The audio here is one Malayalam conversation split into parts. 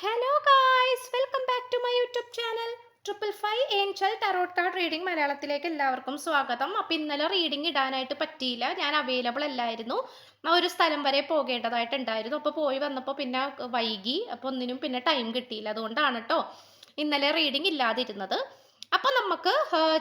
Hello guys welcome back to my YouTube channel triple five angel tarot card reading മലയാളത്തിലേക്ക് എല്ലാവർക്കും സ്വാഗതം. അപ്പം ഇന്നലെ റീഡിംഗ് ഇടാനായിട്ട് പറ്റിയില്ല. ഞാൻ അവൈലബിൾ അല്ലായിരുന്നു. ഒരു സ്ഥലം വരെ പോകേണ്ടതായിട്ടുണ്ടായിരുന്നു. അപ്പോൾ പോയി വന്നപ്പോൾ പിന്നെ വൈകി. അപ്പോൾ ഒന്നിനും പിന്നെ ടൈം കിട്ടിയില്ല. അതുകൊണ്ടാണ് കേട്ടോ ഇന്നലെ റീഡിംഗ് ഇല്ലാതിരുന്നത്. അപ്പോൾ നമുക്ക്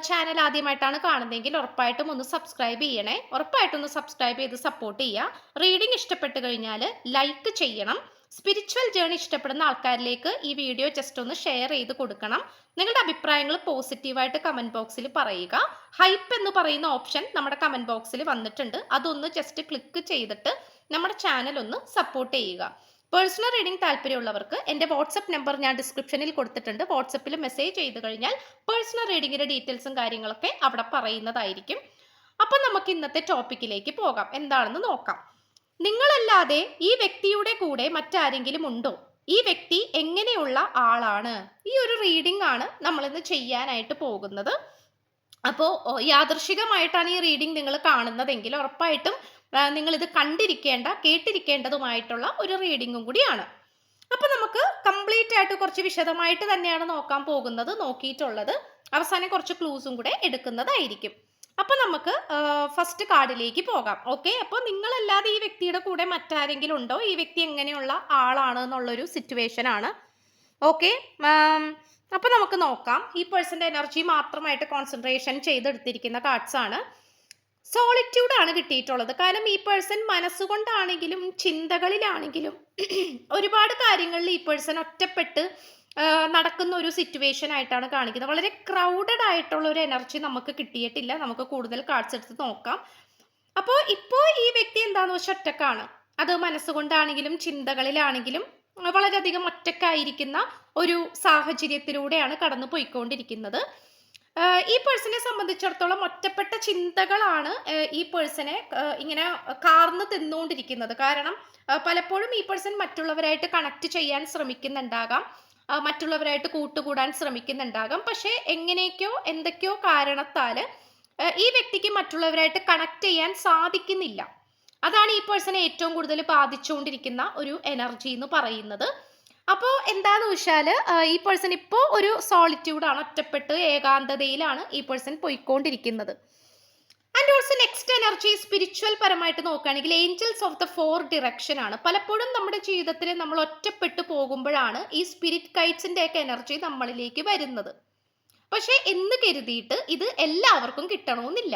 ചാനൽ ആദ്യമായിട്ടാണ് കാണുന്നതെങ്കിൽ ഉറപ്പായിട്ടും ഒന്ന് സബ്സ്ക്രൈബ് ചെയ്യണേ. ഉറപ്പായിട്ടും ഒന്ന് സബ്സ്ക്രൈബ് ചെയ്ത് സപ്പോർട്ട് ചെയ്യുക. റീഡിംഗ് ഇഷ്ടപ്പെട്ട് കഴിഞ്ഞാൽ ലൈക്ക് ചെയ്യണം. സ്പിരിച്വൽ ജേണി ഇഷ്ടപ്പെടുന്ന ആൾക്കാരിലേക്ക് ഈ വീഡിയോ ജസ്റ്റ് ഒന്ന് ഷെയർ ചെയ്ത് കൊടുക്കണം. നിങ്ങളുടെ അഭിപ്രായങ്ങൾ പോസിറ്റീവായിട്ട് കമന്റ് ബോക്സിൽ പറയുക. ഹൈപ്പ് എന്ന് പറയുന്ന ഓപ്ഷൻ നമ്മുടെ കമന്റ് ബോക്സിൽ വന്നിട്ടുണ്ട്. അതൊന്ന് ജസ്റ്റ് ക്ലിക്ക് ചെയ്തിട്ട് നമ്മുടെ ചാനൽ ഒന്ന് സപ്പോർട്ട് ചെയ്യുക. പേഴ്സണൽ റീഡിംഗ് താല്പര്യമുള്ളവർക്ക് എന്റെ വാട്സപ്പ് നമ്പർ ഞാൻ ഡിസ്ക്രിപ്ഷനിൽ കൊടുത്തിട്ടുണ്ട്. വാട്സപ്പിൽ മെസ്സേജ് ചെയ്ത് കഴിഞ്ഞാൽ പേഴ്സണൽ റീഡിങ്ങിന്റെ ഡീറ്റെയിൽസും കാര്യങ്ങളൊക്കെ അവിടെ പറയുന്നതായിരിക്കും. അപ്പം നമുക്ക് ഇന്നത്തെ ടോപ്പിക്കിലേക്ക് പോകാം. എന്താണെന്ന് നോക്കാം. നിങ്ങളല്ലാതെ ഈ വ്യക്തിയുടെ കൂടെ മറ്റാരെങ്കിലും ഉണ്ടോ? ഈ വ്യക്തി എങ്ങനെയുള്ള ആളാണ്? ഈ ഒരു റീഡിംഗ് ആണ് നമ്മളിന്ന് ചെയ്യാനായിട്ട് പോകുന്നത്. അപ്പോൾ യാദൃശികമായിട്ടാണ് ഈ റീഡിംഗ് നിങ്ങൾ കാണുന്നതെങ്കിൽ ഉറപ്പായിട്ടും നിങ്ങൾ ഇത് കണ്ടിരിക്കേണ്ട കേട്ടിരിക്കേണ്ടതുമായിട്ടുള്ള ഒരു റീഡിങ്ങും കൂടിയാണ്. അപ്പോൾ നമുക്ക് കംപ്ലീറ്റ് ആയിട്ട് കുറച്ച് വിശദമായിട്ട് തന്നെയാണ് നോക്കാൻ പോകുന്നത് നോക്കിയിട്ടുള്ളത്. അവസാനം കുറച്ച് ക്ലൂസും കൂടെ എടുക്കുന്നതായിരിക്കും. അപ്പോൾ നമുക്ക് ഫസ്റ്റ് കാർഡിലേക്ക് പോകാം. ഓക്കെ അപ്പോൾ നിങ്ങളല്ലാതെ ഈ വ്യക്തിയുടെ കൂടെ മറ്റാരെങ്കിലും ഉണ്ടോ? ഈ വ്യക്തി എങ്ങനെയുള്ള ആളാണ് എന്നുള്ളൊരു സിറ്റുവേഷൻ ആണ്. ഓക്കെ അപ്പോൾ നമുക്ക് നോക്കാം. ഈ പേഴ്സന്റെ എനർജി മാത്രമായിട്ട് കോൺസെൻട്രേഷൻ ചെയ്തെടുത്തിരിക്കുന്ന കാർഡ്സ് ആണ്. സോളിറ്റ്യൂഡ് ആണ് കിട്ടിയിട്ടുള്ളത്. കാരണം ഈ പേഴ്സൺ മനസ്സുകൊണ്ടാണെങ്കിലും ചിന്തകളിലാണെങ്കിലും ഒരുപാട് കാര്യങ്ങളിൽ ഈ പേഴ്സൺ ഒറ്റപ്പെട്ട് നടക്കുന്ന ഒരു സിറ്റുവേഷൻ ആയിട്ടാണ് കാണിക്കുന്നത്. വളരെ ക്രൗഡഡ് ആയിട്ടുള്ള ഒരു എനർജി നമുക്ക് കിട്ടിയിട്ടില്ല. നമുക്ക് കൂടുതൽ കാർഡ്സ് എടുത്ത് നോക്കാം. അപ്പോൾ ഇപ്പോൾ ഈ വ്യക്തി എന്താണെന്ന് വെച്ചാൽ ഒറ്റക്കാണ്. അത് മനസ്സുകൊണ്ടാണെങ്കിലും ചിന്തകളിലാണെങ്കിലും വളരെയധികം ഒറ്റക്കായിരിക്കുന്ന ഒരു സാഹചര്യത്തിലൂടെയാണ് കടന്നു പോയിക്കൊണ്ടിരിക്കുന്നത്. ഈ പേഴ്സണെ സംബന്ധിച്ചിടത്തോളം ഒറ്റപ്പെട്ട ചിന്തകളാണ് ഈ പേഴ്സണെ ഇങ്ങനെ കാർന്ന് തിന്നുകൊണ്ടിരിക്കുന്നത്. കാരണം പലപ്പോഴും ഈ പേഴ്സൺ മറ്റുള്ളവരായിട്ട് കണക്ട് ചെയ്യാൻ ശ്രമിക്കുന്നുണ്ടാകാം. മറ്റുള്ളവരായിട്ട് കൂട്ടുകൂടാൻ ശ്രമിക്കുന്നുണ്ടാകാം. പക്ഷേ എങ്ങനെയൊക്കെയോ എന്തൊക്കെയോ കാരണത്താൽ ഈ വ്യക്തിക്ക് മറ്റുള്ളവരായിട്ട് കണക്ട് ചെയ്യാൻ സാധിക്കുന്നില്ല. അതാണ് ഈ പേഴ്സണെ ഏറ്റവും കൂടുതൽ ബാധിച്ചുകൊണ്ടിരിക്കുന്ന ഒരു എനർജി എന്ന് പറയുന്നത്. അപ്പോൾ എന്താണെന്ന് വെച്ചാൽ ഈ പേഴ്സൺ ഇപ്പോൾ ഒരു സോളിറ്റ്യൂഡാണ് ഒറ്റപ്പെട്ട് ഏകാന്തതയിലാണ് ഈ പേഴ്സൺ പോയിക്കൊണ്ടിരിക്കുന്നത്. And also next energy spiritual പരമായിട്ട് നോക്കുകയാണെങ്കിൽ angels of the four direction ആണ്. പലപ്പോഴും നമ്മുടെ ജീവിതത്തിൽ നമ്മൾ ഒറ്റപ്പെട്ടു പോകുമ്പോഴാണ് ഈ സ്പിരിറ്റ് കൈറ്റ്സിന്റെ ഒക്കെ എനർജി നമ്മളിലേക്ക് വരുന്നത്. പക്ഷേ എന്ന് കരുതിയിട്ട് ഇത് എല്ലാവർക്കും കിട്ടണമെന്നില്ല.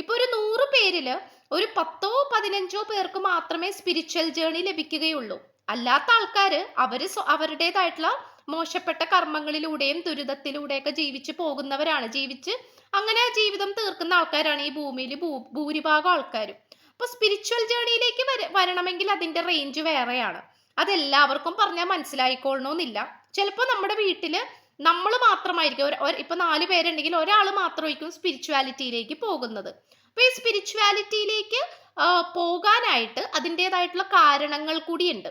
ഇപ്പോൾ ഒരു നൂറ് പേരിൽ ഒരു പത്തോ പതിനഞ്ചോ പേർക്ക് മാത്രമേ സ്പിരിച്വൽ ജേണി ലഭിക്കുകയുള്ളൂ. അല്ലാത്ത ആൾക്കാർ അവർ അവരുടേതായിട്ടുള്ള മോശപ്പെട്ട കർമ്മങ്ങളിലൂടെയും ദുരിതത്തിലൂടെയൊക്കെ ജീവിച്ച് പോകുന്നവരാണ്. ജീവിച്ച് അങ്ങനെ ജീവിതം തീർക്കുന്ന ആൾക്കാരാണ് ഈ ഭൂമിയിൽ ഭൂരിഭാഗം ആൾക്കാരും. അപ്പോൾ സ്പിരിച്വൽ ജേണിയിലേക്ക് വരണമെങ്കിൽ അതിന്റെ റേഞ്ച് വേറെയാണ്. അതെല്ലാവർക്കും പറഞ്ഞാൽ മനസ്സിലായിക്കൊള്ളണമെന്നില്ല ചിലപ്പോൾ നമ്മുടെ വീട്ടിൽ നമ്മൾ മാത്രമായിരിക്കും ഇപ്പൊ നാല് പേരുണ്ടെങ്കിൽ ഒരാൾ മാത്രമായിരിക്കും സ്പിരിച്വാലിറ്റിയിലേക്ക് പോകുന്നത്. അപ്പോൾ ഈ സ്പിരിച്വാലിറ്റിയിലേക്ക് പോകാനായിട്ട് അതിന്റെതായിട്ടുള്ള കാരണങ്ങൾ കൂടിയുണ്ട്.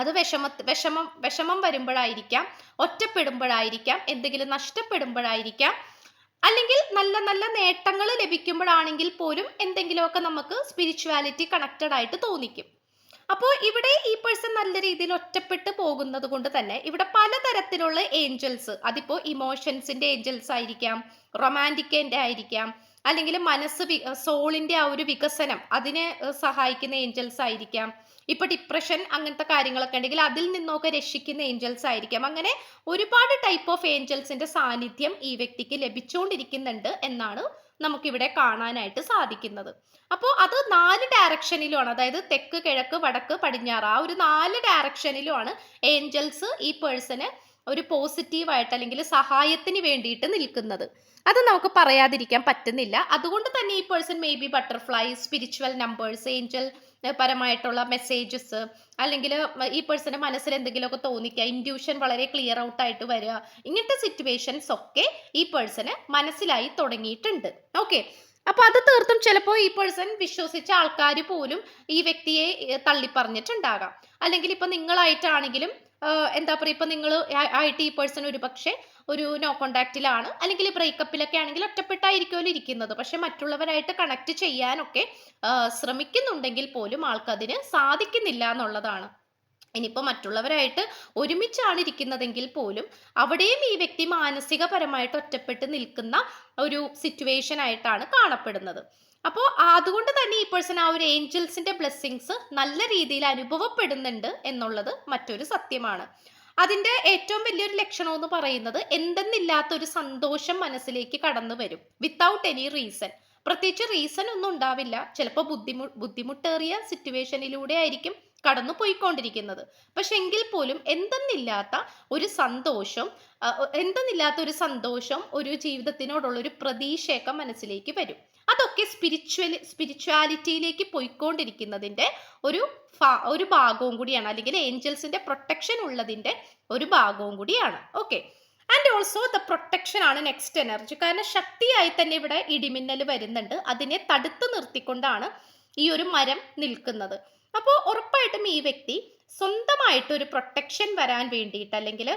അത് വിഷമ വിഷമം വിഷമം വരുമ്പോഴായിരിക്കാം ഒറ്റപ്പെടുമ്പോഴായിരിക്കാം എന്തെങ്കിലും നഷ്ടപ്പെടുമ്പോഴായിരിക്കാം അല്ലെങ്കിൽ നല്ല നല്ല നേട്ടങ്ങൾ ലഭിക്കുമ്പോഴാണെങ്കിൽ പോലും എന്തെങ്കിലുമൊക്കെ നമുക്ക് സ്പിരിച്വാലിറ്റി കണക്റ്റഡ് ആയിട്ട് തോന്നിക്കും. അപ്പോൾ ഇവിടെ ഈ പേഴ്സൺ നല്ല രീതിയിൽ ഒറ്റപ്പെട്ട് പോകുന്നത് കൊണ്ട് തന്നെ ഇവിടെ പലതരത്തിലുള്ള ഏഞ്ചൽസ് അതിപ്പോൾ ഇമോഷൻസിന്റെ ഏഞ്ചൽസ് ആയിരിക്കാം റൊമാന്റിക്കിന്റെ ആയിരിക്കാം അല്ലെങ്കിൽ മനസ്സ് സോളിന്റെ ആ ഒരു വികസനം അതിനെ സഹായിക്കുന്ന ഏഞ്ചൽസ് ആയിരിക്കാം. ഇപ്പൊ ഡിപ്രഷൻ അങ്ങനത്തെ കാര്യങ്ങളൊക്കെ ഉണ്ടെങ്കിൽ അതിൽ നിന്നൊക്കെ രക്ഷിക്കുന്ന ഏഞ്ചൽസ് ആയിരിക്കാം. അങ്ങനെ ഒരുപാട് ടൈപ്പ് ഓഫ് ഏഞ്ചൽസിന്റെ സാന്നിധ്യം ഈ വ്യക്തിക്ക് ലഭിച്ചുകൊണ്ടിരിക്കുന്നുണ്ട് എന്നാണ് നമുക്കിവിടെ കാണാനായിട്ട് സാധിക്കുന്നത്. അപ്പോൾ അത് നാല് ഡയറക്ഷനിലുമാണ് അതായത് തെക്ക് കിഴക്ക് വടക്ക് പടിഞ്ഞാറ്. ആ ഒരു നാല് ഡയറക്ഷനിലുമാണ് ഏഞ്ചൽസ് ഈ പേഴ്സണ് ഒരു പോസിറ്റീവായിട്ട് അല്ലെങ്കിൽ സഹായത്തിന് വേണ്ടിയിട്ട് നിൽക്കുന്നത്. അത് നമുക്ക് പറയാതിരിക്കാൻ പറ്റുന്നില്ല. അതുകൊണ്ട് തന്നെ ഈ person may be butterfly spiritual numbers angel പരമായിട്ടുള്ള മെസ്സേജസ് അല്ലെങ്കിൽ ഈ പേഴ്സന്റെ മനസ്സിൽ എന്തെങ്കിലുമൊക്കെ തോന്നിക്കുക ഇൻഡ്യൂഷൻ വളരെ ക്ലിയർ ഔട്ട് ആയിട്ട് വരിക ഇങ്ങനത്തെ സിറ്റുവേഷൻസ് ഒക്കെ ഈ പേഴ്സണ് മനസ്സിലായി തുടങ്ങിയിട്ടുണ്ട്. ഓക്കെ അപ്പൊ അത് തീർത്തും ചിലപ്പോൾ ഈ പേഴ്സൺ വിശ്വസിച്ച ആൾക്കാർ പോലും ഈ വ്യക്തിയെ തള്ളിപ്പറഞ്ഞിട്ടുണ്ടാകാം. അല്ലെങ്കിൽ ഇപ്പൊ നിങ്ങളായിട്ടാണെങ്കിലും എന്താ പറയുക ഇപ്പൊ നിങ്ങൾ ആയിട്ട് ഈ പേഴ്സൺ ഒരു പക്ഷേ ഒരു നോ കോണ്ടാക്റ്റിലാണ് അല്ലെങ്കിൽ ബ്രേക്കപ്പിലൊക്കെ ആണെങ്കിൽ ഒറ്റപ്പെട്ടായിരിക്കുമല്ലോ ഇരിക്കുന്നത്. പക്ഷെ മറ്റുള്ളവരായിട്ട് കണക്ട് ചെയ്യാനൊക്കെ ശ്രമിക്കുന്നുണ്ടെങ്കിൽ പോലും ആൾക്കതിന് സാധിക്കുന്നില്ല എന്നുള്ളതാണ്. ഇനിയിപ്പോൾ മറ്റുള്ളവരായിട്ട് ഒരുമിച്ചാണ് ഇരിക്കുന്നതെങ്കിൽ പോലും അവിടെയും ഈ വ്യക്തി മാനസികപരമായിട്ട് ഒറ്റപ്പെട്ട് നിൽക്കുന്ന ഒരു സിറ്റുവേഷൻ ആയിട്ടാണ് കാണപ്പെടുന്നത്. അപ്പോൾ അതുകൊണ്ട് തന്നെ ഈ പേഴ്സൺ ആ ഒരു ഏഞ്ചൽസിന്റെ ബ്ലെസ്സിങ്സ് നല്ല രീതിയിൽ അനുഭവപ്പെടുന്നുണ്ട് എന്നുള്ളത് മറ്റൊരു സത്യമാണ്. അതിന്റെ ഏറ്റവും വലിയൊരു ലക്ഷണം എന്ന് പറയുന്നത് എന്തെന്നില്ലാത്ത ഒരു സന്തോഷം മനസ്സിലേക്ക് കടന്നു വരും. വിത്തൗട്ട് എനി റീസൺ പ്രത്യേകിച്ച് റീസൺ ഒന്നും ഉണ്ടാവില്ല. ചിലപ്പോൾ ബുദ്ധിമു ബുദ്ധിമുട്ടേറിയ സിറ്റുവേഷനിലൂടെ ആയിരിക്കും കടന്നു പോയിക്കൊണ്ടിരിക്കുന്നത്. പക്ഷെ എങ്കിൽ പോലും എന്തെന്നില്ലാത്ത ഒരു സന്തോഷം എന്തെന്നില്ലാത്ത ഒരു സന്തോഷം ഒരു ജീവിതത്തിനോടുള്ള ഒരു പ്രതീക്ഷയൊക്കെ മനസ്സിലേക്ക് വരും. അതൊക്കെ സ്പിരിച്വൽ സ്പിരിച്വാലിറ്റിയിലേക്ക് പോയിക്കൊണ്ടിരിക്കുന്നതിന്റെ ഒരു ഒരു ഭാഗവും കൂടിയാണ്. അല്ലെങ്കിൽ ഏഞ്ചൽസിന്റെ പ്രൊട്ടക്ഷൻ ഉള്ളതിന്റെ ഒരു ഭാഗവും കൂടിയാണ്. Okay and also the protection ആണ് നെക്സ്റ്റ് എനർജി കാരണം ശക്തിയായി തന്നെ ഇവിടെ ഇടിമിന്നൽ വരുന്നുണ്ട്. അതിനെ തടുത്തു നിർത്തിക്കൊണ്ടാണ് ഈ ഒരു മരം നിൽക്കുന്നത്. അപ്പോൾ ഉറപ്പായിട്ടും ഈ വ്യക്തി സ്വന്തമായിട്ട് ഒരു പ്രൊട്ടക്ഷൻ വരാൻ വേണ്ടിയിട്ട് അല്ലെങ്കിൽ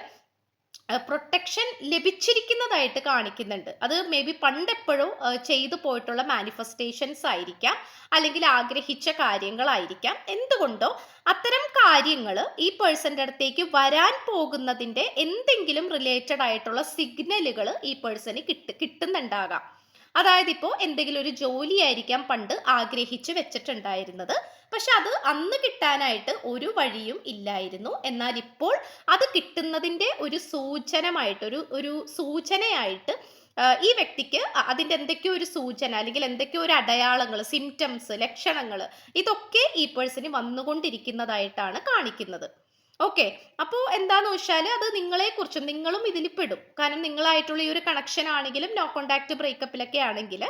പ്രൊട്ടക്ഷൻ ലഭിച്ചിരിക്കുന്നതായിട്ട് കാണിക്കുന്നുണ്ട്. അത് മേ ബി പണ്ടെപ്പോഴും ചെയ്തു പോയിട്ടുള്ള മാനിഫെസ്റ്റേഷൻസ് ആയിരിക്കാം അല്ലെങ്കിൽ ആഗ്രഹിച്ച കാര്യങ്ങളായിരിക്കാം. എന്തുകൊണ്ടോ അത്തരം കാര്യങ്ങൾ ഈ പേഴ്സന്റെ അടുത്തേക്ക് വരാൻ പോകുന്നതിന്റെ എന്തെങ്കിലും റിലേറ്റഡ് ആയിട്ടുള്ള സിഗ്നലുകൾ ഈ പേഴ്സന് കിട്ട് കിട്ടുന്നുണ്ടാകാം. അതായത് ഇപ്പോൾ എന്തെങ്കിലും ഒരു ജോലിയായിരിക്കാം പണ്ട് ആഗ്രഹിച്ച് വെച്ചിട്ടുണ്ടായിരുന്നത്. പക്ഷെ അത് അന്ന് കിട്ടാനായിട്ട് ഒരു വഴിയും ഇല്ലായിരുന്നു. എന്നാൽ ഇപ്പോൾ അത് കിട്ടുന്നതിന്റെ ഒരു സൂചനമായിട്ട് ഒരു ഒരു സൂചനയായിട്ട് ഈ വ്യക്തിക്ക് അതിന്റെ എന്തൊക്കെയോ ഒരു സൂചന അല്ലെങ്കിൽ എന്തൊക്കെയോ ഒരു അടയാളങ്ങൾ സിംറ്റംസ് ലക്ഷണങ്ങൾ ഇതൊക്കെ ഈ പേഴ്സിന് വന്നുകൊണ്ടിരിക്കുന്നതായിട്ടാണ് കാണിക്കുന്നത്. ഓക്കെ അപ്പോൾ എന്താന്ന് വെച്ചാൽ അത് നിങ്ങളെ കുറിച്ചും നിങ്ങളും ഇതിൽ പെടും കാരണം നിങ്ങളായിട്ടുള്ള ഈ ഒരു കണക്ഷൻ ആണെങ്കിലും നോ കോണ്ടാക്ട് ബ്രേക്കപ്പിലൊക്കെ ആണെങ്കിൽ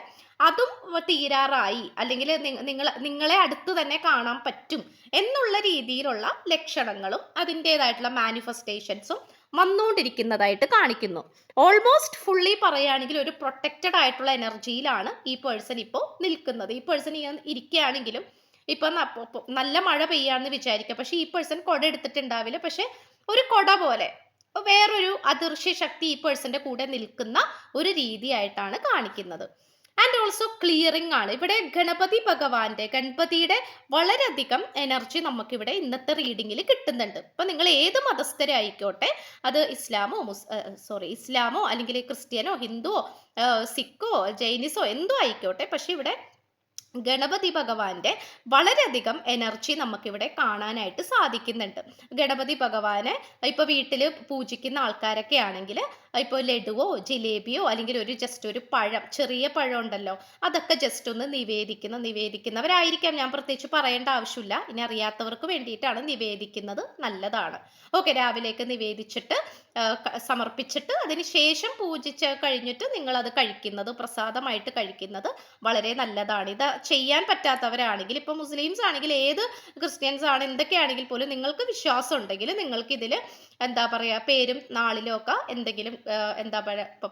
അതും തീരാറായി. അല്ലെങ്കിൽ നിങ്ങൾ നിങ്ങളെ അടുത്ത് തന്നെ കാണാൻ പറ്റും എന്നുള്ള രീതിയിലുള്ള ലക്ഷണങ്ങളും അതിന്റെതായിട്ടുള്ള മാനിഫെസ്റ്റേഷൻസും വന്നുകൊണ്ടിരിക്കുന്നതായിട്ട് കാണിക്കുന്നു. ഓൾമോസ്റ്റ് ഫുള്ളി പറയുകയാണെങ്കിൽ ഒരു പ്രൊട്ടക്റ്റഡ് ആയിട്ടുള്ള എനർജിയിലാണ് ഈ പേഴ്സൺ ഇപ്പോൾ നിൽക്കുന്നത്. ഈ പേഴ്സൺ ഇരിക്കുകയാണെങ്കിലും ഇപ്പൊ നല്ല മഴ പെയ്യാന്ന് വിചാരിക്കുക പക്ഷെ ഈ പേഴ്സൺ കൊട എടുത്തിട്ടുണ്ടാവില്ല. പക്ഷെ ഒരു കൊട പോലെ വേറൊരു അദൃശ്യ ശക്തി ഈ പേഴ്സന്റെ കൂടെ നിൽക്കുന്ന ഒരു രീതിയായിട്ടാണ് കാണിക്കുന്നത്. ആൻഡ് ഓൾസോ ക്ലിയറിംഗ് ആണ്. ഇവിടെ ഗണപതി ഭഗവാന്റെ ഗണപതിയുടെ വളരെയധികം എനർജി നമുക്കിവിടെ ഇന്നത്തെ റീഡിങ്ങിൽ കിട്ടുന്നുണ്ട്. ഇപ്പൊ നിങ്ങൾ ഏത് മതസ്ഥരായിക്കോട്ടെ അത് ഇസ്ലാമോ മുസ് സോറി ഇസ്ലാമോ അല്ലെങ്കിൽ ക്രിസ്ത്യനോ ഹിന്ദുവോ സിഖോ ജൈനിസോ എന്തോ ആയിക്കോട്ടെ. പക്ഷെ ഇവിടെ ഗണപതി ഭഗവാന്റെ വളരെയധികം എനർജി നമുക്കിവിടെ കാണാനായിട്ട് സാധിക്കുന്നുണ്ട്. ഗണപതി ഭഗവാനെ ഇപ്പൊ വീട്ടിൽ പൂജിക്കുന്ന ആൾക്കാരൊക്കെ ആണെങ്കിൽ ഇപ്പോൾ ലഡുവോ ജിലേബിയോ അല്ലെങ്കിൽ ഒരു ജസ്റ്റ് ഒരു പഴം ചെറിയ പഴം ഉണ്ടല്ലോ അതൊക്കെ ജസ്റ്റ് ഒന്ന് നിവേദിക്കുന്ന നിവേദിക്കുന്നവരായിരിക്കാം. ഞാൻ പ്രത്യേകിച്ച് പറയേണ്ട ആവശ്യമില്ല. ഇനി അറിയാത്തവർക്ക് വേണ്ടിയിട്ടാണ് നിവേദിക്കുന്നത്. നല്ലതാണ്. ഓക്കെ രാവിലേക്ക് നിവേദിച്ചിട്ട് സമർപ്പിച്ചിട്ട് അതിനുശേഷം പൂജിച്ച് കഴിഞ്ഞിട്ട് നിങ്ങൾ അത് കഴിക്കുന്നത് പ്രസാദമായിട്ട് കഴിക്കുന്നത് വളരെ നല്ലതാണ്. ഇത് ചെയ്യാൻ പറ്റാത്തവരാണെങ്കിൽ ഇപ്പൊ മുസ്ലിംസ് ആണെങ്കിൽ ഏത് ക്രിസ്ത്യൻസ് ആണ് എന്തൊക്കെയാണെങ്കിൽ പോലും നിങ്ങൾക്ക് വിശ്വാസം ഉണ്ടെങ്കിൽ നിങ്ങൾക്ക് ഇതിൽ എന്താ പറയുക പേരും നാളിലും ഒക്കെ എന്തെങ്കിലും എന്താ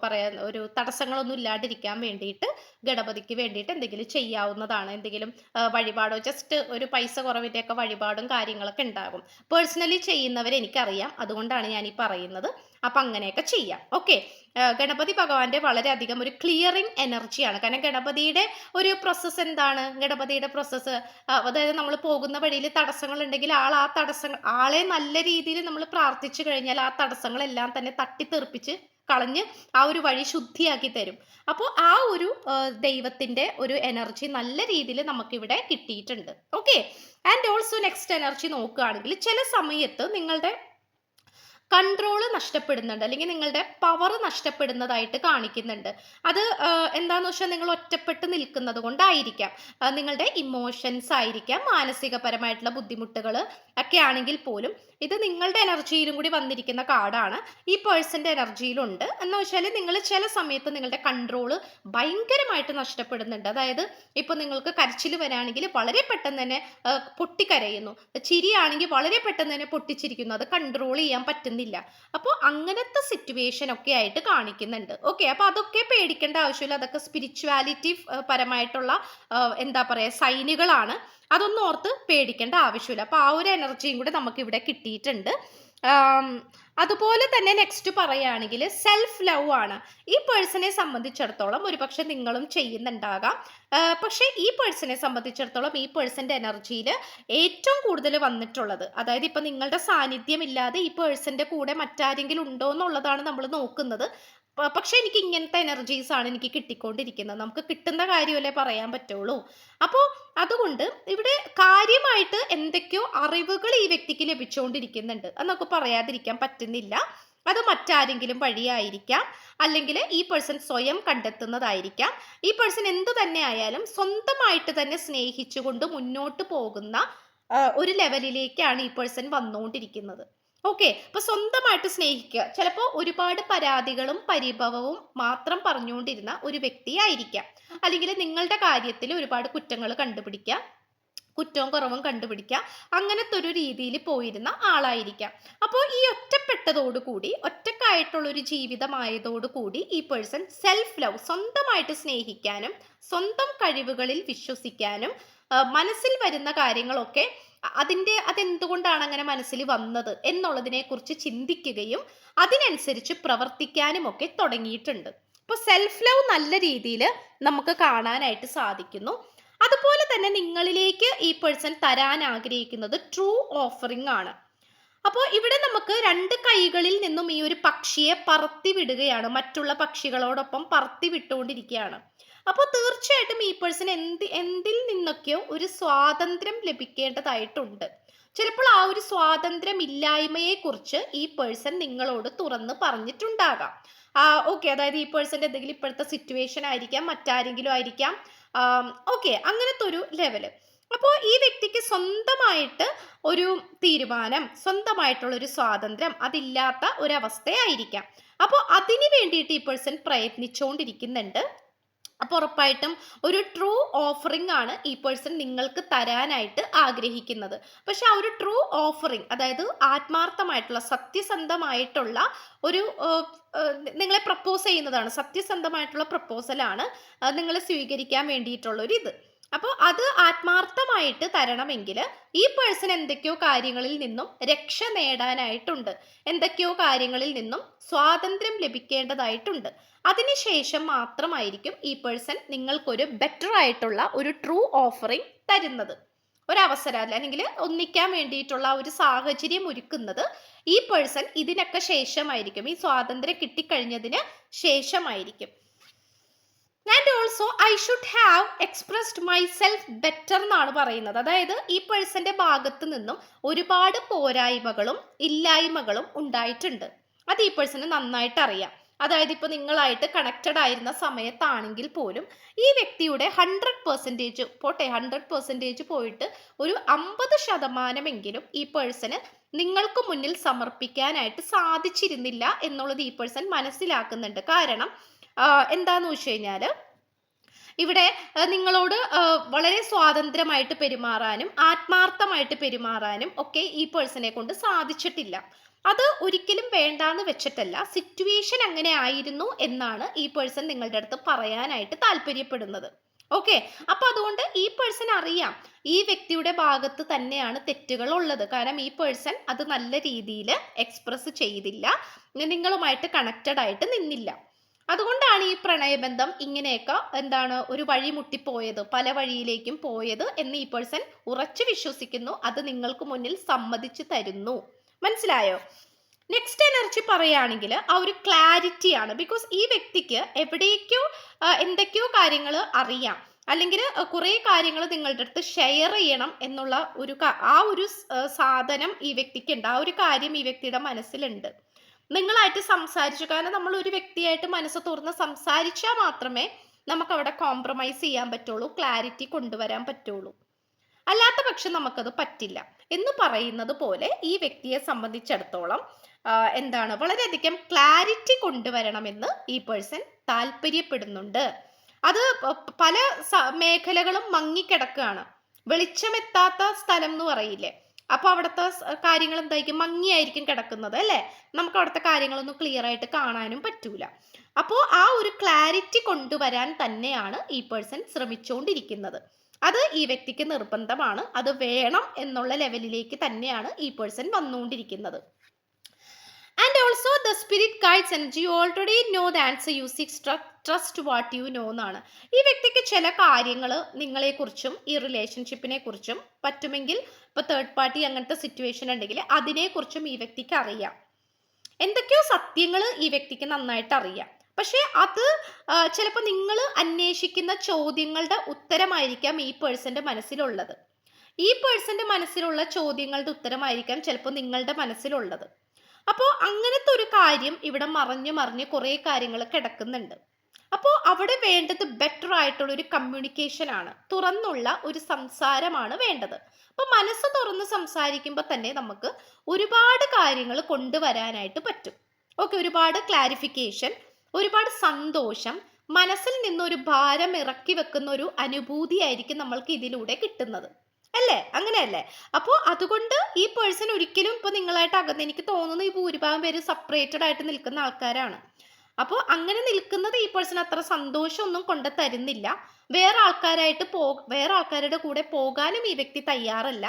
പറയുക ഒരു തടസ്സങ്ങളൊന്നും ഇല്ലാണ്ടിരിക്കാൻ വേണ്ടിയിട്ട് ഗണപതിക്ക് വേണ്ടിയിട്ട് എന്തെങ്കിലും ചെയ്യാവുന്നതാണ്. എന്തെങ്കിലും വഴിപാടോ ജസ്റ്റ് ഒരു പൈസ കുറവിന്റെയൊക്കെ വഴിപാടും കാര്യങ്ങളൊക്കെ ഉണ്ടാകും. പേഴ്സണലി ചെയ്യുന്നവരെ എനിക്കറിയാം അതുകൊണ്ടാണ് ഞാൻ ഈ പറയുന്നത്. അപ്പം അങ്ങനെയൊക്കെ ചെയ്യാം. ഓക്കെ ഗണപതി ഭഗവാന്റെ വളരെയധികം ഒരു ക്ലിയറിങ് എനർജിയാണ് കാരണം ഗണപതിയുടെ ഒരു പ്രോസസ്സ് എന്താണ്? ഗണപതിയുടെ പ്രോസസ്സ് അതായത് നമ്മൾ പോകുന്ന വഴിയിൽ തടസ്സങ്ങൾ ഉണ്ടെങ്കിൽ ആൾ ആ തടസ്സങ്ങൾ ആളെ നല്ല രീതിയിൽ നമ്മൾ പ്രാർത്ഥിച്ചു കഴിഞ്ഞാൽ ആ തടസ്സങ്ങളെല്ലാം തന്നെ തട്ടിത്തെറിപ്പിച്ച് കളഞ്ഞ് ആ ഒരു വഴി ശുദ്ധിയാക്കി തരും. അപ്പോൾ ആ ഒരു ദൈവത്തിന്റെ ഒരു എനർജി നല്ല രീതിയിൽ നമുക്കിവിടെ കിട്ടിയിട്ടുണ്ട്. Okay and also next energy നോക്കുകയാണെങ്കിൽ ചില സമയത്ത് നിങ്ങളുടെ കൺട്രോൾ നഷ്ടപ്പെടുന്നുണ്ട്. അല്ലെങ്കിൽ നിങ്ങളുടെ പവർ നഷ്ടപ്പെടുന്നതായിട്ട് കാണിക്കുന്നുണ്ട്. അത് എന്താന്ന് വെച്ചാൽ നിങ്ങൾ ഒറ്റപ്പെട്ട് നിൽക്കുന്നത് കൊണ്ടായിരിക്കാം. നിങ്ങളുടെ ഇമോഷൻസ് ആയിരിക്കാം. മാനസികപരമായിട്ടുള്ള ബുദ്ധിമുട്ടുകൾ ഒക്കെ ആണെങ്കിൽ പോലും ഇത് നിങ്ങളുടെ എനർജിയിലും കൂടി വന്നിരിക്കുന്ന കാർഡാണ്. ഈ പേഴ്സന്റെ എനർജിയിലുണ്ട്. എന്ന് വെച്ചാൽ നിങ്ങൾ ചില സമയത്ത് നിങ്ങളുടെ കൺട്രോൾ ഭയങ്കരമായിട്ട് നഷ്ടപ്പെടുന്നുണ്ട്. അതായത് ഇപ്പോൾ നിങ്ങൾക്ക് കരച്ചിൽ വരാണെങ്കിൽ വളരെ പെട്ടെന്ന് തന്നെ പൊട്ടിക്കരയുന്നു. ചിരിയാണെങ്കിൽ വളരെ പെട്ടെന്ന് തന്നെ പൊട്ടിച്ചിരിക്കുന്നു. അത് കൺട്രോൾ ചെയ്യാൻ പറ്റുന്നില്ല. അപ്പോൾ അങ്ങനത്തെ സിറ്റുവേഷൻ ഒക്കെ ആയിട്ട് കാണിക്കുന്നുണ്ട്. ഓക്കെ അപ്പോൾ അതൊക്കെ പേടിക്കേണ്ട ആവശ്യമില്ല. അതൊക്കെ സ്പിരിച്വാലിറ്റി പരമായിട്ടുള്ള എന്താ പറയുക സൈനുകളാണ്. അതൊന്നും ഓർത്ത് പേടിക്കേണ്ട ആവശ്യമില്ല. അപ്പോൾ ആ ഒരു എനർജിയും കൂടെ നമുക്ക് ഇവിടെ കിട്ടിയിട്ടുണ്ട് അതുപോലെ തന്നെ നെക്സ്റ്റ് പറയുകയാണെങ്കിൽ സെൽഫ് ലവ് ആണ്. ഈ പേഴ്സണെ സംബന്ധിച്ചിടത്തോളം ഒരുപക്ഷെ നിങ്ങളും ചെയ്യുന്നുണ്ടാകാം. പക്ഷെ ഈ പേഴ്സണെ സംബന്ധിച്ചിടത്തോളം ഈ പേഴ്സന്റെ എനർജിയിൽ ഏറ്റവും കൂടുതൽ വന്നിട്ടുള്ളത് അതായത് ഇപ്പം നിങ്ങളുടെ സാന്നിധ്യം ഇല്ലാതെ ഈ പേഴ്സന്റെ കൂടെ മറ്റാരെങ്കിലും ഉണ്ടോ എന്നുള്ളതാണ് നമ്മൾ നോക്കുന്നത്. പക്ഷെ എനിക്ക് ഇങ്ങനത്തെ എനർജീസ് ആണ് എനിക്ക് കിട്ടിക്കൊണ്ടിരിക്കുന്നത്. നമുക്ക് കിട്ടുന്ന കാര്യമല്ലേ പറയാൻ പറ്റുള്ളൂ. അപ്പോൾ അതുകൊണ്ട് ഇവിടെ കാര്യമായിട്ട് എന്തൊക്കെയോ അറിവുകൾ ഈ വ്യക്തിക്ക് ലഭിച്ചുകൊണ്ടിരിക്കുന്നുണ്ട്. അത് നമുക്ക് പറയാതിരിക്കാൻ പറ്റുന്നില്ല. അത് മറ്റാരെങ്കിലും വഴിയായിരിക്കാം. അല്ലെങ്കിൽ ഈ പേഴ്സൺ സ്വയം കണ്ടെത്തുന്നതായിരിക്കാം. ഈ പേഴ്സൺ എന്തു തന്നെ ആയാലും സ്വന്തമായിട്ട് തന്നെ സ്നേഹിച്ചുകൊണ്ട് മുന്നോട്ട് പോകുന്ന ഒരു ലെവലിലേക്കാണ് ഈ പേഴ്സൺ വന്നുകൊണ്ടിരിക്കുന്നത്. ഓക്കെ അപ്പൊ സ്വന്തമായിട്ട് സ്നേഹിക്കുക. ചിലപ്പോൾ ഒരുപാട് പരാതികളും പരിഭവവും മാത്രം പറഞ്ഞുകൊണ്ടിരുന്ന ഒരു വ്യക്തിയായിരിക്കാം അല്ലെങ്കിൽ നിങ്ങളുടെ കാര്യത്തിൽ ഒരുപാട് കുറ്റങ്ങൾ കണ്ടുപിടിക്കുക കുറ്റവും കുറവും കണ്ടുപിടിക്കുക അങ്ങനത്തെ ഒരു രീതിയിൽ പോയിരുന്ന ആളായിരിക്കാം. അപ്പോൾ ഈ ഒറ്റപ്പെട്ടതോടുകൂടി ഒറ്റക്കായിട്ടുള്ള ഒരു ജീവിതമായതോടുകൂടി ഈ പേഴ്സൺ സെൽഫ് ലവ് സ്വന്തമായിട്ട് സ്നേഹിക്കാനും സ്വന്തം കഴിവുകളിൽ വിശ്വസിക്കാനും മനസ്സിൽ വരുന്ന കാര്യങ്ങളൊക്കെ അതിന്റെ അതെന്തുകൊണ്ടാണ് അങ്ങനെ മനസ്സിൽ വന്നത് എന്നുള്ളതിനെ കുറിച്ച് ചിന്തിക്കുകയും അതിനനുസരിച്ച് പ്രവർത്തിക്കാനും ഒക്കെ തുടങ്ങിയിട്ടുണ്ട്. അപ്പോൾ സെൽഫ് ലവ് നല്ല രീതിയിൽ നമുക്ക് കാണാനായിട്ട് സാധിക്കുന്നു. അതുപോലെ തന്നെ നിങ്ങളിലേക്ക് ഈ പേഴ്സൺ തരാൻ ആഗ്രഹിക്കുന്നത് ട്രൂ ഓഫറിംഗ് ആണ്. അപ്പോൾ ഇവിടെ നമുക്ക് രണ്ട് കൈകളിൽ നിന്നും ഈ ഒരു പക്ഷിയെ പറത്തി വിടുകയാണ് മറ്റുള്ള പക്ഷികളോടൊപ്പം പറത്തി വിട്ടുകൊണ്ടിരിക്കുകയാണ് അപ്പോൾ തീർച്ചയായിട്ടും ഈ പേഴ്സൺ എന്ത് എന്തിൽ നിന്നൊക്കെയോ ഒരു സ്വാതന്ത്ര്യം ലഭിക്കേണ്ടതായിട്ടുണ്ട്. ചിലപ്പോൾ ആ ഒരു സ്വാതന്ത്ര്യം ഇല്ലായ്മയെ കുറിച്ച് ഈ പേഴ്സൺ നിങ്ങളോട് തുറന്ന് പറഞ്ഞിട്ടുണ്ടാകാം. ആ ഓക്കെ അതായത് ഈ പേഴ്സന്റെ എന്തെങ്കിലും ഇപ്പോഴത്തെ സിറ്റുവേഷൻ ആയിരിക്കാം മറ്റാരെങ്കിലും ആയിരിക്കാം. ഓക്കെ അങ്ങനത്തെ ഒരു ലെവൽ അപ്പോൾ ഈ വ്യക്തിക്ക് സ്വന്തമായിട്ട് ഒരു തീരുമാനം സ്വന്തമായിട്ടുള്ള ഒരു സ്വാതന്ത്ര്യം അതില്ലാത്ത ഒരവസ്ഥയായിരിക്കാം. അപ്പോൾ അതിന് വേണ്ടിയിട്ട് ഈ പേഴ്സൺ പ്രയത്നിച്ചുകൊണ്ടിരിക്കുന്നുണ്ട് അപ്പോൾ ഉറപ്പായിട്ടും ഒരു ട്രൂ ഓഫറിംഗ് ആണ് ഈ പേഴ്സൺ നിങ്ങൾക്ക് തരാനായിട്ട് ആഗ്രഹിക്കുന്നത്. പക്ഷെ ആ ഒരു ട്രൂ ഓഫറിംഗ് അതായത് ആത്മാർത്ഥമായിട്ടുള്ള സത്യസന്ധമായിട്ടുള്ള ഒരു നിങ്ങളെ പ്രപ്പോസ് ചെയ്യുന്നതാണ്. സത്യസന്ധമായിട്ടുള്ള പ്രപ്പോസലാണ് നിങ്ങൾ സ്വീകരിക്കാൻ വേണ്ടിയിട്ടുള്ള ഒരു ഇത് അപ്പോൾ അത് ആത്മാർത്ഥമായിട്ട് തരണമെങ്കിൽ ഈ പേഴ്സൺ എന്തൊക്കെയോ കാര്യങ്ങളിൽ നിന്നും രക്ഷ നേടാനായിട്ടുണ്ട്. എന്തൊക്കെയോ കാര്യങ്ങളിൽ നിന്നും സ്വാതന്ത്ര്യം ലഭിക്കേണ്ടതായിട്ടുണ്ട്. അതിനുശേഷം മാത്രമായിരിക്കും ഈ പേഴ്സൺ നിങ്ങൾക്കൊരു ബെറ്റർ ആയിട്ടുള്ള ഒരു ട്രൂ ഓഫറിംഗ് തരുന്നത്. ഒരവസരം അല്ലെങ്കിൽ ഒന്നിക്കാൻ വേണ്ടിയിട്ടുള്ള ഒരു സാഹചര്യം ഒരുക്കുന്നത് ഈ പേഴ്സൺ ഇതിനൊക്കെ ശേഷമായിരിക്കും. ഈ സ്വാതന്ത്ര്യം കിട്ടിക്കഴിഞ്ഞതിന് ശേഷമായിരിക്കും. And also I should have expressed myself better എന്നാണ് പറയുന്നത്. അതായത് ഈ പേഴ്സന്റെ ഭാഗത്ത് നിന്നും ഒരുപാട് പോരായ്മകളും ഇല്ലായ്മകളും ഉണ്ടായിട്ടുണ്ട്. അത് ഈ പേഴ്സന് നന്നായിട്ട് അറിയാം. അതായത് ഇപ്പോൾ നിങ്ങളായിട്ട് കണക്റ്റഡ് ആയിരുന്ന സമയത്താണെങ്കിൽ പോലും ഈ വ്യക്തിയുടെ ഹൺഡ്രഡ് പെർസെന്റേജ് പോട്ടെ ഹൺഡ്രഡ് പെർസെന്റേജ് പോയിട്ട് ഒരു അമ്പത് ശതമാനമെങ്കിലും ഈ പേഴ്സന് നിങ്ങൾക്ക് മുന്നിൽ സമർപ്പിക്കാനായിട്ട് സാധിച്ചിരുന്നില്ല എന്നുള്ളത് ഈ പേഴ്സൺ മനസ്സിലാക്കുന്നുണ്ട്. കാരണം എന്താന്ന് വെച്ച് കഴിഞ്ഞാൽ ഇവിടെ നിങ്ങളോട് വളരെ സ്വാതന്ത്ര്യമായിട്ട് പെരുമാറാനും ആത്മാർത്ഥമായിട്ട് പെരുമാറാനും ഒക്കെ ഈ പേഴ്സണെ കൊണ്ട് സാധിച്ചിട്ടില്ല. അത് ഒരിക്കലും വേണ്ടാന്ന് വെച്ചിട്ടല്ല സിറ്റുവേഷൻ അങ്ങനെ ആയിരുന്നു എന്നാണ് ഈ പേഴ്സൺ നിങ്ങളുടെ അടുത്ത് പറയാനായിട്ട് താല്പര്യപ്പെടുന്നത്. ഓക്കെ? അപ്പൊ അതുകൊണ്ട് ഈ പേഴ്സൺ അറിയാം ഈ വ്യക്തിയുടെ ഭാഗത്ത് തന്നെയാണ് തെറ്റുകൾ ഉള്ളത്. കാരണം ഈ പേഴ്സൺ അത് നല്ല രീതിയിൽ എക്സ്പ്രസ് ചെയ്തില്ല നിങ്ങളുമായിട്ട് കണക്റ്റഡ് ആയിട്ട് നിന്നില്ല. അതുകൊണ്ടാണ് ഈ പ്രണയബന്ധം ഇങ്ങനെയൊക്കെ എന്താണ് ഒരു വഴി മുട്ടിപ്പോയത് പല വഴിയിലേക്കും പോയത് എന്ന് ഈ പേഴ്സൺ ഉറച്ചു വിശ്വസിക്കുന്നു അത് നിങ്ങൾക്ക് മുന്നിൽ സമ്മതിച്ചു തരുന്നു. മനസ്സിലായോ? നെക്സ്റ്റ് എനർജി പറയുകയാണെങ്കിൽ ആ ഒരു ക്ലാരിറ്റി ആണ്. ബിക്കോസ് ഈ വ്യക്തിക്ക് എവിടേക്കോ എന്തൊക്കെയോ കാര്യങ്ങൾ അറിയാം. അല്ലെങ്കിൽ കുറേ കാര്യങ്ങൾ നിങ്ങളുടെ അടുത്ത് ഷെയർ ചെയ്യണം എന്നുള്ള ഒരു ആ ഒരു സാധനം ഈ വ്യക്തിക്കുണ്ട്. ആ ഒരു കാര്യം ഈ വ്യക്തിയുടെ മനസ്സിലുണ്ട്. നിങ്ങളായിട്ട് സംസാരിച്ചു. കാരണം നമ്മൾ ഒരു വ്യക്തിയായിട്ട് മനസ്സ് തുറന്ന് സംസാരിച്ചാൽ മാത്രമേ നമുക്ക് അവിടെ കോംപ്രമൈസ് ചെയ്യാൻ പറ്റുള്ളൂ ക്ലാരിറ്റി കൊണ്ടുവരാൻ പറ്റുള്ളൂ. അല്ലാത്ത പക്ഷം നമുക്കത് പറ്റില്ല. എന്ന് പറയുന്നത് പോലെ ഈ വ്യക്തിയെ സംബന്ധിച്ചിടത്തോളം എന്താണ് വളരെയധികം ക്ലാരിറ്റി കൊണ്ടുവരണമെന്ന് ഈ പേഴ്സൺ താല്പര്യപ്പെടുന്നുണ്ട്. അത് പല മേഖലകളും മങ്ങിക്കിടക്കുകയാണ്. വെളിച്ചമെത്താത്ത സ്ഥലം എന്ന് പറയില്ലേ? അപ്പൊ അവിടുത്തെ കാര്യങ്ങൾ എന്തായിരിക്കും? മങ്ങിയായിരിക്കും കിടക്കുന്നത് അല്ലേ? നമുക്ക് അവിടുത്തെ കാര്യങ്ങളൊന്നും ക്ലിയർ ആയിട്ട് കാണാനും പറ്റൂല. അപ്പോൾ ആ ഒരു ക്ലാരിറ്റി കൊണ്ടുവരാൻ തന്നെയാണ് ഈ പേഴ്സൺ ശ്രമിച്ചുകൊണ്ടിരിക്കുന്നത് അത് ഈ വ്യക്തിക്ക് നിർബന്ധമാണ്. അത് വേണം എന്നുള്ള ലെവലിലേക്ക് തന്നെയാണ് ഈ പേഴ്സൺ വന്നുകൊണ്ടിരിക്കുന്നത്. Spirit guides energy you already know the answer you six trust what you know എന്നാണ്. ഈ വ്യക്തിക്ക് ചില കാര്യങ്ങൾ നിങ്ങളെക്കുറിച്ചും ഈ റിലേഷൻഷിപ്പിനെ കുറിച്ചും പറ്റുമെങ്കിൽ ഇപ്പോൾ തേർഡ് പാർട്ടി അങ്ങനത്തെ സിറ്റുവേഷൻ ഉണ്ടെങ്കിൽ അതിനെക്കുറിച്ചും ഈ വ്യക്തിക്ക് അറിയാം. എന്തൊക്കെയോ സത്യങ്ങൾ ഈ വ്യക്തിക്ക് നന്നായിട്ട് അറിയാം. പക്ഷേ അത് ചിലപ്പോൾ നിങ്ങൾ അന്വേഷിക്കുന്ന ചോദ്യങ്ങളുടെ ഉത്തരമായിരിക്കാം ഈ പേഴ്സന്റെ മനസ്സിലുള്ളത്. ഈ പേഴ്സന്റെ മനസ്സിലുള്ള ചോദ്യങ്ങളുടെ ഉത്തരമായിരിക്കാം ചിലപ്പോൾ നിങ്ങളുടെ മനസ്സിലുള്ളത്. അപ്പോൾ അങ്ങനത്തെ ഒരു കാര്യം ഇവിടെ മറിഞ്ഞ് മറിഞ്ഞ് കുറേ കാര്യങ്ങൾ കിടക്കുന്നുണ്ട്. അപ്പോൾ അവിടെ വേണ്ടത് ബെറ്റർ ആയിട്ടുള്ള ഒരു കമ്മ്യൂണിക്കേഷൻ ആണ്. തുറന്നുള്ള ഒരു സംസാരമാണ് വേണ്ടത്. അപ്പോൾ മനസ്സ് തുറന്ന് സംസാരിക്കുമ്പോൾ തന്നെ നമുക്ക് ഒരുപാട് കാര്യങ്ങൾ കൊണ്ടുവരാനായിട്ട് പറ്റും. ഓക്കെ ഒരുപാട് ക്ലാരിഫിക്കേഷൻ ഒരുപാട് സന്തോഷം മനസ്സിൽ നിന്നൊരു ഭാരം ഇറക്കി വെക്കുന്ന ഒരു അനുഭൂതി ആയിരിക്കും നമ്മൾക്ക് ഇതിലൂടെ കിട്ടുന്നത്. അല്ലേ? അങ്ങനെയല്ലേ? അപ്പോൾ അതുകൊണ്ട് ഈ പേഴ്സൺ ഒരിക്കലും ഇപ്പോൾ നിങ്ങളായിട്ട് അകന്ന് എനിക്ക് തോന്നുന്നു ഈ ഭൂരിഭാഗം പേര് സെപ്പറേറ്റഡ് ആയിട്ട് നിൽക്കുന്ന ആൾക്കാരാണ്. അപ്പോൾ അങ്ങനെ നിൽക്കുന്നത് ഈ പേഴ്സൺ അത്ര സന്തോഷമൊന്നും കൊണ്ട് തരുന്നില്ല. വേറെ ആൾക്കാരായിട്ട് പോ വേറെ ആൾക്കാരുടെ കൂടെ പോകാനും ഈ വ്യക്തി തയ്യാറല്ല.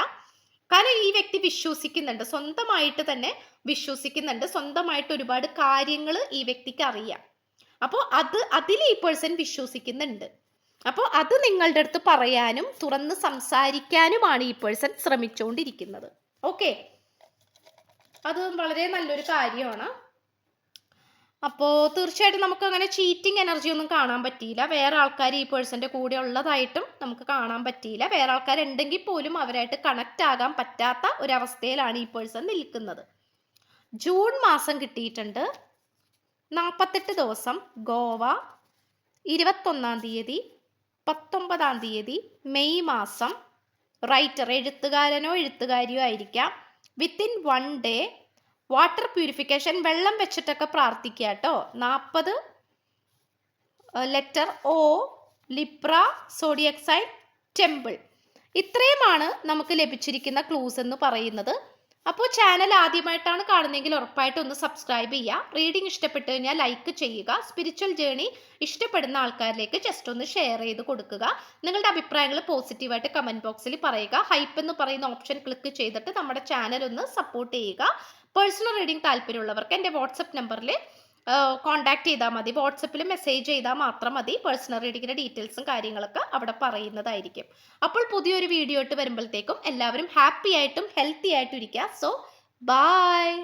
കാരണം ഈ വ്യക്തി വിശ്വസിക്കുന്നുണ്ട്. സ്വന്തമായിട്ട് തന്നെ വിശ്വസിക്കുന്നുണ്ട്. സ്വന്തമായിട്ട് ഒരുപാട് കാര്യങ്ങൾ ഈ വ്യക്തിക്ക് അറിയാം. അപ്പോൾ അത് അതിൽ ഈ പേഴ്സൺ വിശ്വസിക്കുന്നുണ്ട്. അപ്പോൾ അത് നിങ്ങളുടെ അടുത്ത് പറയാനും തുറന്ന് സംസാരിക്കാനുമാണ് ഈ പേഴ്സൺ ശ്രമിച്ചുകൊണ്ടിരിക്കുന്നത് ഓക്കെ അത് വളരെ നല്ലൊരു കാര്യമാണ്. അപ്പോൾ തീർച്ചയായിട്ടും നമുക്ക് അങ്ങനെ ചീറ്റിംഗ് എനർജി ഒന്നും കാണാൻ പറ്റിയില്ല. വേറെ ആൾക്കാർ ഈ പേഴ്സന്റെ കൂടെ ഉള്ളതായിട്ടും നമുക്ക് കാണാൻ പറ്റിയില്ല. വേറെ ആൾക്കാർ ഉണ്ടെങ്കിൽ പോലും അവരായിട്ട് കണക്റ്റ് ആകാൻ പറ്റാത്ത ഒരവസ്ഥയിലാണ് ഈ പേഴ്സൺ നിൽക്കുന്നത്. ജൂൺ മാസം കിട്ടിയിട്ടുണ്ട്. നാൽപ്പത്തെട്ട് ദിവസം ഗോവ ഇരുപത്തൊന്നാം തീയതി പത്തൊമ്പതാം തീയതി മെയ് മാസം റൈറ്റർ എഴുത്തുകാരനോ എഴുത്തുകാരിയോ ആയിരിക്കാം. Within one day water purification വെള്ളം വെച്ചിട്ടൊക്കെ പ്രാർത്ഥിക്കുക കേട്ടോ. നാൽപ്പത് letter O Libra zodiac sign temple ഇത്രയുമാണ് നമുക്ക് ലഭിച്ചിരിക്കുന്ന ക്ലൂസ് എന്ന് പറയുന്നത്. അപ്പോൾ ചാനൽ ആദ്യമായിട്ടാണ് കാണുന്നതെങ്കിൽ ഉറപ്പായിട്ടും ഒന്ന് സബ്സ്ക്രൈബ് ചെയ്യുക റീഡിംഗ് ഇഷ്ടപ്പെട്ടു കഴിഞ്ഞാൽ ലൈക്ക് ചെയ്യുക. സ്പിരിച്വൽ ജേണി ഇഷ്ടപ്പെടുന്ന ആൾക്കാരിലേക്ക് ജസ്റ്റ് ഒന്ന് ഷെയർ ചെയ്ത് കൊടുക്കുക. നിങ്ങളുടെ അഭിപ്രായങ്ങൾ പോസിറ്റീവായിട്ട് കമന്റ് ബോക്സിൽ പറയുക. ഹൈപ്പ് എന്ന് പറയുന്ന ഓപ്ഷൻ ക്ലിക്ക് ചെയ്തിട്ട് നമ്മുടെ ചാനൽ ഒന്ന് സപ്പോർട്ട് ചെയ്യുക. പേഴ്സണൽ റീഡിംഗ് താല്പര്യമുള്ളവർക്ക് എന്റെ വാട്സപ്പ് നമ്പറിൽ കോൺടാക്ട് ചെയ്താൽ മതി. വാട്സപ്പിൽ മെസ്സേജ് ചെയ്താൽ മാത്രം മതി. പേഴ്സണൽ റീഡിങ്ങിന്റെ ഡീറ്റെയിൽസും കാര്യങ്ങളൊക്കെ അവിടെ പറയുന്നതായിരിക്കും. അപ്പോൾ പുതിയൊരു വീഡിയോ ഇട്ട് വരുമ്പോഴത്തേക്കും എല്ലാവരും ഹാപ്പി ആയിട്ടും ഹെൽത്തി ആയിട്ടും ഇരിക്കുക. So bye